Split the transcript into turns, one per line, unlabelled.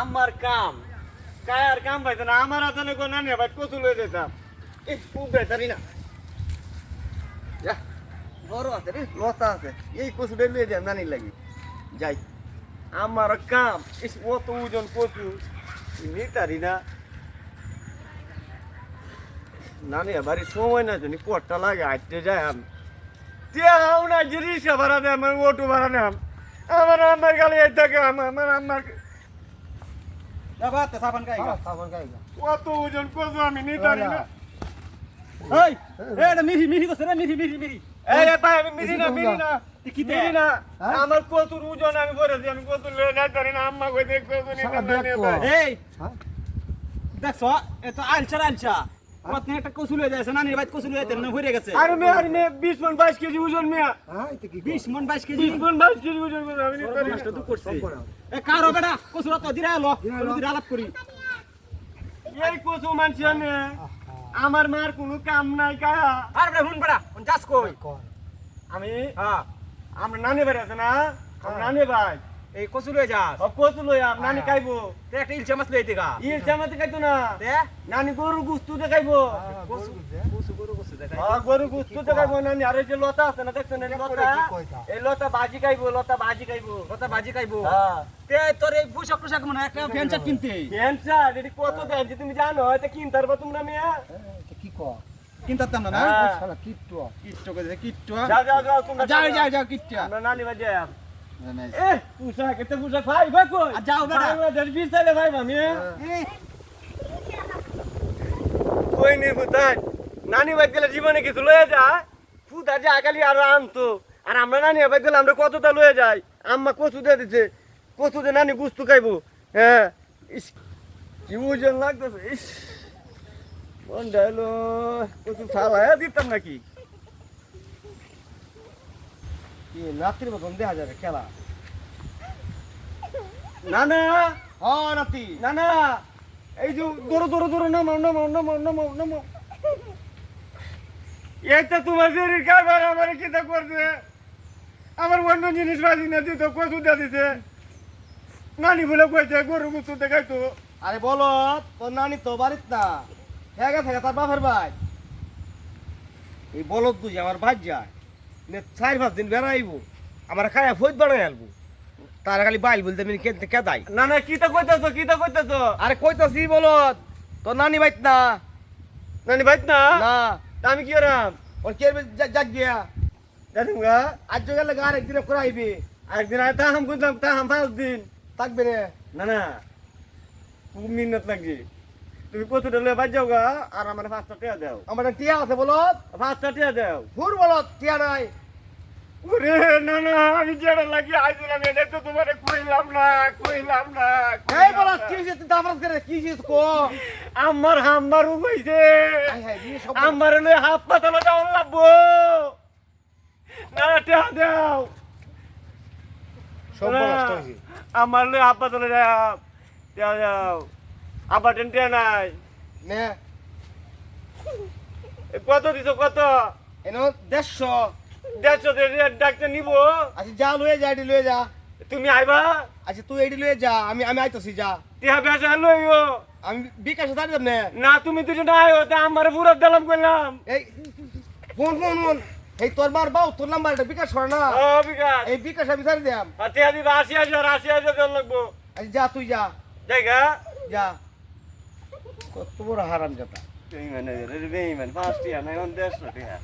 আমার কাম। কায়ার কাম পাইতো না? আমার হাতে কোন নানি ভাই কচু লয়ে যেতাম। এই খুব বেতারি না। যা, বড় আছে রে, লতা আছে। এই কচুটা লয়ে যাম নানির লাগি। যাই। আমার কাম। ইস, অত ওজন কচু। নিতারি না। নানি বাড়ি সময় না জানি কটটা লাগে হাঁটতে যায় আমি। তেও না যে রিক্সা ভাড়া দেয় আমার অটো ভাড়া নেম আমার আমার গালে এই থাকে আমার আমার আমার
Dapat saban kai ga.
সাবান গাই গা।
অত ওজন কচু আমি নিতারি না।
Hei, eh ada ए miri ko मिरी miri miri miri.
এই এ ভাই আমি মিরি না মিরি না।
কি
মিরি না।
হ্যাঁ?
আমার কচুর ওজন আমি বলেছি আমি কচু লয়ে না তারি না আম্মা কই দেখ কচু নি
সারা দেখো।
Hei,
হ্যাঁ?
দেখছ কত একটা কসুল হয়ে যাচ্ছে নানির বাইত কসুল হয়ে তেমন হয়ে গেছে।
আরে মে আরে মে 20 মন 22 কেজি ওজন মে
হ্যাঁ এটা কি
20 মন 22 কেজি?
20 মন 22 কেজি ওজন করে আমি নিতারি
নষ্ট তো করছে। এ কারও বেটা কসুল তো দিরা এলো
দিরা
দিরা আলাপ করি।
এই কচু মানছি আমি। আমার মার কোনো কাম নাই কায়া।
আর বেটা হুন বেটা হুন যাস কই।
আমি
হ্যাঁ।
আমরা নানি বাড়ি আছে না? আমার নানি ভাই
এই হয়ে যাস।
সব কচু লই আম নানি খাইবো।
তে একটা ইলচা মাছ লইতে গা।
ইল চামাতে খাইতো না।
তে
নানি গরু গুস্তু দেখাইবো
কসু কসু গরু কসু দেখাই
হ্যাঁ, গরু গুস্তু দেখাইবো নানি। আর যে লতা আছে না দেখছেন এই লতা? এই লতা বাজি খাইবো লতা বাজি খাইবো
বাজি খাইবো।
হ্যাঁ।
তে তোর এই পোশাক পোশাক মনে হয় একটা ফ্যান শার্ট কিনতে।
এটি কত দেন? যে তুমি জানো এটা কিনতে পারব তোমরা মেয়া?
কি কর
কিনতাম না না?
হ্যাঁ।
শালা কিট্টু
কিট্টো কইছে কিট্টো
যাও যাও যাও তোমরা
যাও যাও যাও। কিট্টো
নানি এ পোশাক এতে পোশাক ভাই ভাই কই?
আর যাও বেটা।
বাংলাদেশ বিশালে ভাই আমি
এই
কই নি ফুতাই? নানি গেলে জীবনে কিছু লয়ে যায়? ফুতা যে আকালি আরও আনতো। আর আমরা নানি গেলে আমরা কতটা লয়ে যাই? আম্মা কচু দিয়ে দিছে। কচু দিয়ে নানি গুস্তু খাইবো। হ্যাঁ। ইস কি ওজন লাগতেছে। ইস। এলো কচু ফালায় দিতাম নাকি? কি নাতির মতন দেখা যাবে খেলা। না না হ নাতি। না না এই যে দৌড়ো দৌড়ো দৌড়ো নামো নামো নামো নামো নামো। এইটা তোমার শরীর খাবার আমার কিতা করছে? আমার অন্য জিনিস বাজি না দিত কচু দিয়ে দিছে। নানি বলে কইছে গরু গুছু দেখাইতো আরে বলো তোর নানি তো বাড়িত না। হ্যাঁ থাকে তার বাপের ভাই এই বলদ বুঝি আমার ভাই যায়। চার পাঁচ দিন বেড়াইবো। আমার খায়া ফৈত বাড়াই আলবো তার খালি বাইল বলতে আমি কেনতে কেদাই না না কিতা কইতাছো কিতা কইতাছো? আরে কইতাছি বলত তোর নানি বাইত না। নানি বাইত না? না। তা আমি কি করাম? ওর কে যাক গিয়া। দেখুন গা। আজ গেলে গা আরেকদিন করে আইবি একদিন আয় তাহাম করতাম তাহাম পাঁচ দিন। থাকবে রে। না না। খুব মিন্নত লাগছে। তুমি কতটা লয়ে বাজ যাও গা আর আমার পাঁচটা টিয়া দাও। আমার টিয়া আছে পাঁচটা টিয়া দাও। ফুর বলত টিয়া নাই। ওরে না না আমি যেটা লাগি আইছিলাম এটা তো তোমারে কইলাম না কইলাম না এই বলত কি তুই করে কি হইছে কো? আমার হাম্বার হইছে। আমার লয়ে হাত পাতালো যাওয়ার লাগবো না টিয়া দাও।
সব নষ্ট হইছে।
আমার লয়ে হাত পাতালো যাও যাও যাও আবার টেন নাই।
নে।
কত দিছো কত?
এনো দেড়শো।
দেড়শো ডাক্তার নিব।
আচ্ছা যা লয়ে যা এটি লয়ে যা।
তুমি আইবা?
আচ্ছা তুই এটি লয়ে যা আমি আমি আইতাছি যা।
টিয়া বেসা লইও
আমি বিকাশে দাঁড়িয়ে নে।
না তুমি দুজন আয়ো তা আমার পুরো দিলাম কইলাম।
এই ফোন ফোন ফোন এই তোর মার বাউ তোর নাম্বারটা বিকাশ করে না।
ও বিকাশ।
এই বিকাশ আমি ছাড়ি দিলাম
টিয়া দিবা আশি হাজার আশি হাজার দেওয়ার লাগবো।
আচ্ছা যা তুই যা।
জায়গা
যা। কত বড় হারাম যাতা
বেইমান বেইমান পাঁচ টিয়া নাই দেড়শো টিয়া